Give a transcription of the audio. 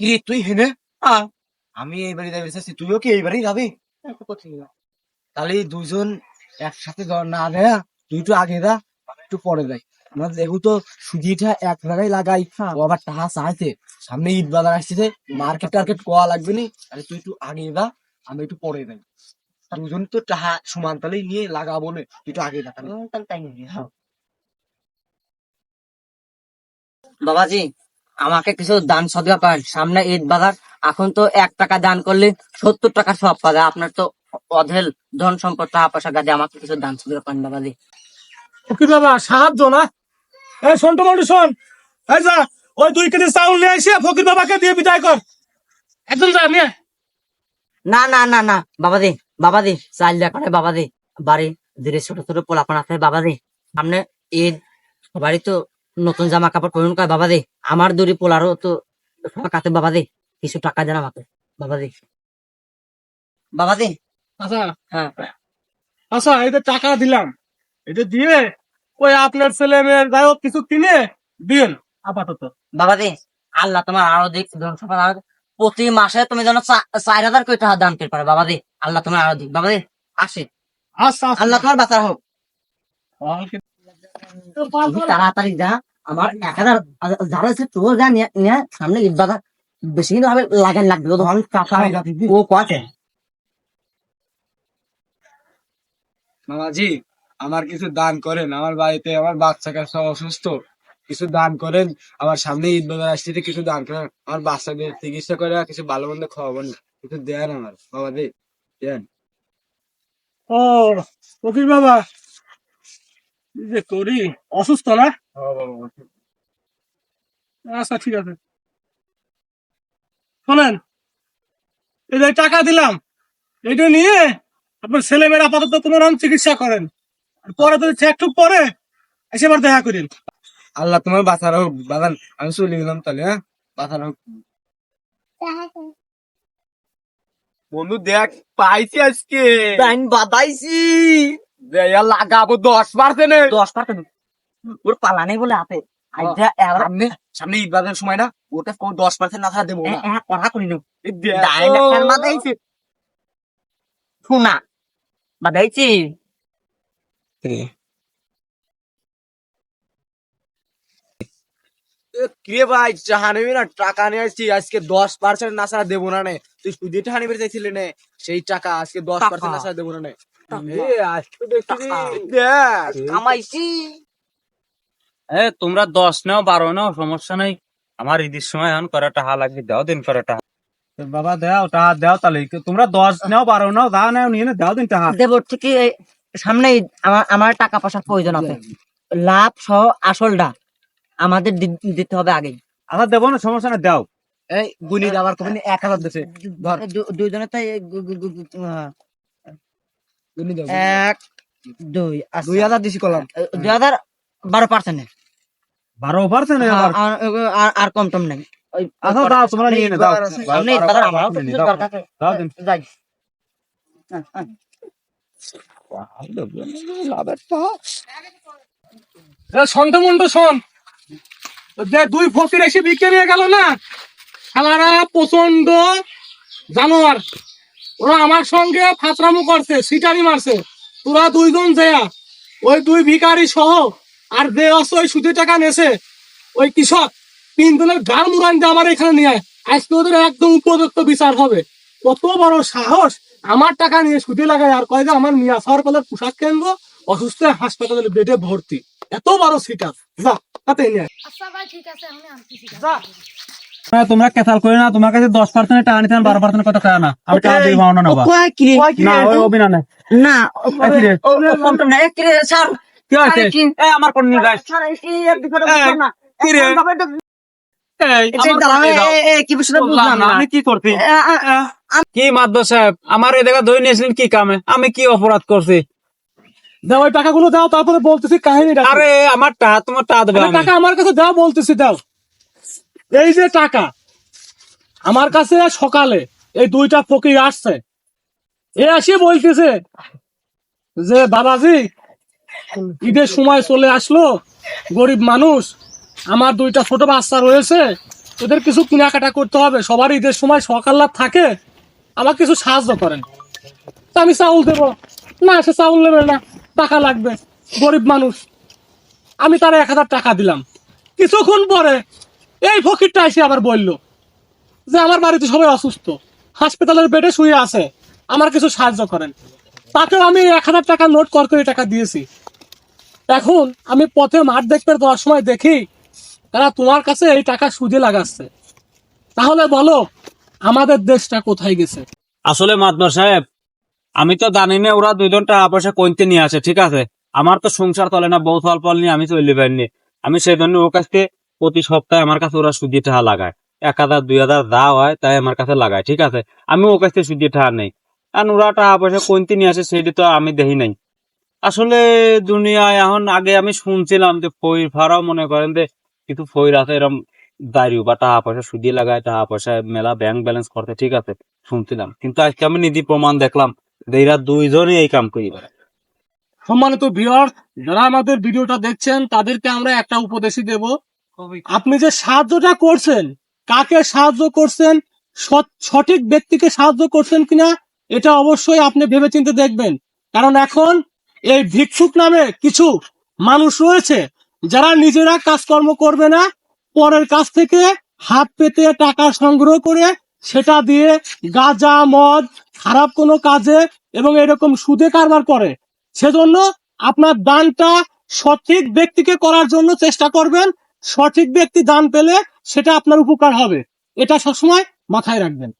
কি তুই হেনে? হ্যাঁ আমি এই বাড়ি যাবি চাচ্ছি তুইও কি এই বাড়ি যাবি? তাহলে এই দুইজন একসাথে না দেয়া তুই একটু আগে দা একটু পরে যাই। আমরা যেহেতু সুজিটা এক জায়গায় লাগাই ও আবার টাকা চাইছে। সামনে ঈদ বাজার আসছে মার্কেট টার্কেট কোয়া লাগবে নি? তাহলে তুই একটু আগে দা আমি একটু পরে যাই। দুজন তো টাকা সমান তালেই নিয়ে লাগাবো না তুই একটু আগে দা তাহলে। হ্যাঁ। বাবাজি আমাকে কিছু দান সদকা করেন। সামনে ঈদ বাজার এখন তো এক টাকা দান করলে সত্তর টাকা সব পাবে। আপনার তো অধেল ধন সম্পদ টাকা পয়সা গাদে আমাকে কিছু দান সদকা করেন বাবাজি। ফকির বাবা সাহায্য না? এই শোন টমাটো শোন। এই যা ওই দুই কেজি চাউল নিয়ে এসে ফকির বাবাকে দিয়ে বিদায় কর। একজন যা নিয়ে না না না না বাবাজি বাবাজি চাল দেয়া করে বাবাজি। বাড়ি ধীরে ছোট ছোট পোলাপান আছে বাবাজি। সামনে ঈদ বাড়ি তো নতুন জামা কাপড় পরুন করে বাবাজি আমার দড়ি পোলারও তো কাতে বাবাজি কিছু টাকা দেন আমাকে বাবাজি বাবাজি আচ্ছা। হ্যাঁ। আচ্ছা এটা টাকা দিলাম এটা দিয়ে ওই আপনার ছেলে মেয়ের যাই হোক কিছু কিনে দিন আপাতত। বাবাজি আল্লাহ তোমার আরও দিক দিক। প্রতি মাসে তুমি যেন চার হাজার করে টাকা দান করতে পারো বাবাজি আল্লাহ তোমার আরও দিক। বাবাজি আসে। আচ্ছা আচ্ছা। আল্লাহ তোমার বাঁচার হোক। তাড়াতাড়ি যা আমার এক হাজার যারা আছে তোর যা নিয়ে সামনে বাজার বেশি কিন্তু ভাবে লাগান লাগবে। ও হয়ে যাবে। ও কছে মামাজি আমার কিছু দান করেন। আমার বাড়িতে আমার বাচ্চা কাচ্চা অসুস্থ কিছু দান করেন। আমার সামনে ঈদ বাজার আসছে কিছু দান করেন। আমার বাচ্চাদের চিকিৎসা করে কিছু ভালো মন্দ খাওয়াবেন কিছু দেন আমার বাবাজি দেন। ও ফকির বাবা যে করি অসুস্থ না? আচ্ছা ঠিক আছে। শোনেন এই যে টাকা দিলাম এটা নিয়ে আপনার ছেলে মেয়ের আপাতত কোনো রকম চিকিৎসা করেন। আর পরে যদি একটু পরে এসে আবার দেখা করেন। আল্লাহ তোমার বাঁচার হোক বাগান আমি চলে গেলাম তাহলে হ্যাঁ? বাঁচার হোক। বন্ধু দেখ পাইছি আজকে। বাদাইছি লাগাবো দশ পার্সেন্ট দশ পার্সেন্ট ওর পালা নেই বলে হাতে। সামনে সামনে ঈদ বাজার সময় না ওটা দশ পার্সেন্ট না দেবো কথা করি নো। এই দেখ, ডাইরেক্ট ও। বাদাইছি শোনা। বাদাইছি এ, ভাই চাহা নেবি না টাকা নিয়ে আসছি আজকে দশ পার্সেন্ট না ছাড়া দেবো না নে। তুই সুদি টাকা নিবে চাইছিলি নে সেই টাকা আজকে দশ পার্সেন্ট না দেবো না নে। তোমরা দশ নাও বারো নাও সমস্যা নাই। আমার ঈদের সময় এখন করে টাকা লাগবে দাও দিন করে টাকা বাবা দাও টাকা দাও তাহলে তোমরা দশ নাও বারো নাও যা নাও নিয়ে দাও দিন টাকা দেব ঠিকই সামনে আমার আমার টাকা পয়সার প্রয়োজন আছে। লাভ সহ আসলটা আমাদের দি- দিতে হবে আগে আচ্ছা দেবো না সমস্যা না দাও। এই গুলি আবার কবে এক হাজার দেশে ধর। দুইজনে এক দুই আচ্ছা। দুই হাজার দিছি কলাম। দুই হাজার বারো পার্সেন্ট বারো পার্সেন্ট আর কম টম নেই। আচ্ছা দাও তোমরা নিয়ে দাও। যাই। শোন। দুই ফকির এসে বিকে নিয়ে গেল না শালারা প্রচণ্ড জানোয়ার। ওরা আমার সঙ্গে ফাতরামু করছে সিটারি মারছে। তোরা দুইজন যেয়া ওই দুই ভিখারি সহ আর যে আছে ওই সুদের টাকা নেছে। ওই কৃষক তিনজনের গান মুরান দিয়ে আমার এখানে নিয়ে আয়। আজকে ওদের একদম উপযুক্ত বিচার হবে। কত বড় সাহস আমার টাকা নিয়ে সুদে লাগায় আর কয় যে আমার মিয়া সার কলের পোশাক কেন্দ্র অসুস্থ হাসপাতালে বেডে ভর্তি। এত বড় সিটা যা তাতে নিয়ে আচ্ছা ভাই ঠিক আছে আমি আনতেছি যা। তোমরা কেসাল করে না তোমার কাছে দশ পার্সেন্ট টাকা নিতে বারো পার্সেন্ট কত টাকা না আমি টাকা দিয়ে পাও না ওই অভিনয় না না। কি স্যার হয়েছে আমার কোন। কি এ- মাদ্দ সাহেব আমার এই জায়গা ধরে নিয়েছিলেন কি কামে? আমি কি অপরাধ করছি? দাও ওই টাকাগুলো দাও তারপরে বলতেছি কাহিনী। আরে আমার টাকা তোমার টাকা দেবে টাকা আমার কাছে দাও বলতেছি দাও। এই যে টাকা, আমার কাছে সকালে এই দুইটা ফকির আসছে। এ আসে বলতেছে যে, বাবাজি, ঈদের সময় চলে আসলো, গরিব মানুষ, আমার দুইটা ছোট বাচ্চা রয়েছে ওদের কিছু কেনাকাটা করতে হবে, সবার ঈদের সময় সকাল লাভ থাকে আমার কিছু সাহায্য করেন। তা আমি চাউল দেবো। না, সে চাউল নেবে না, টাকা লাগবে, গরিব মানুষ। আমি তার এক হাজার টাকা দিলাম। কিছুক্ষণ পরে এই ফকিরটা এসে আবার বলল যে, আমার বাড়িতে সবাই অসুস্থ। হাসপাতালের বেডে শুয়ে আছে। আমার কিছু সাহায্য করেন। তাকেও আমি এক হাজার টাকা নোট কর করে টাকা দিয়েছি। এখন আমি পথে মাঠ দেখতে যাওয়ার সময় দেখি তারা তোমার কাছে এই টাকা সুদে লাগাচ্ছে। তাহলে বলো, আমাদের দেশটা কোথায় গেছে? আসলে মাদবর সাহেব, আমি তো জানি না ওরা দুইজন টাকা পয়সা কইতে নিয়ে আসে, ঠিক আছে? আমার তো সংসার চলে না, বউ ফল ফল নিয়ে আমি চলে পারিনি আমি সেই জন্য ওর কাছ থেকে প্রতি সপ্তাহে আমার কাছে ওরা সুদি টাকা লাগায়। এক হাজার, দুই হাজার যা হয় তাই আমার কাছে লাগায়, ঠিক আছে? আমি ওর কাছ থেকে সুদি টাকা নেই। কারণ ওরা টাকা পয়সা কইতে নিয়ে আসে সেটি তো আমি দেখি নাই। আসলে দুনিয়ায় এখন আগে আমি শুনছিলাম যে ফইর ফারাও মনে করেন যে কিছু ফইর আছে এরকম দাঁড়িয়ে বা টাকা পয়সা সুদিয়ে লাগায়, টাকা পয়সা মেলা ব্যাংক ব্যালেন্স করতে, ঠিক আছে? শুনছিলাম। কিন্তু আজকে আমি নিধি প্রমাণ দেখলাম যে এরা দুইজনই এই কাম করি। সম্মানিত ভিউয়ার যারা আমাদের ভিডিওটা দেখছেন, তাদেরকে আমরা একটা উপদেশই দেব। আপনি যে সাহায্যটা করছেন, কাকে সাহায্য করছেন সঠিক ব্যক্তিকে সাহায্য করছেন কিনা, এটা অবশ্যই আপনি ভেবে ভেবেচিন্তে দেখবেন। কারণ এখন এই ভিক্ষুক নামে কিছু মানুষ রয়েছে, যারা নিজেরা কাজকর্ম করবে না, পরের কাছ থেকে হাত পেতে টাকা সংগ্রহ করে সেটা দিয়ে গাঁজা, মদ, খারাপ কোনো কাজে এবং এরকম সুদে কারবার করে। সেজন্য আপনার দানটা সঠিক ব্যক্তিকে করার জন্য চেষ্টা করবেন সঠিক ব্যক্তি দান পেলে সেটা আপনার উপকার হবে। এটা সবসময় মাথায় রাখবেন।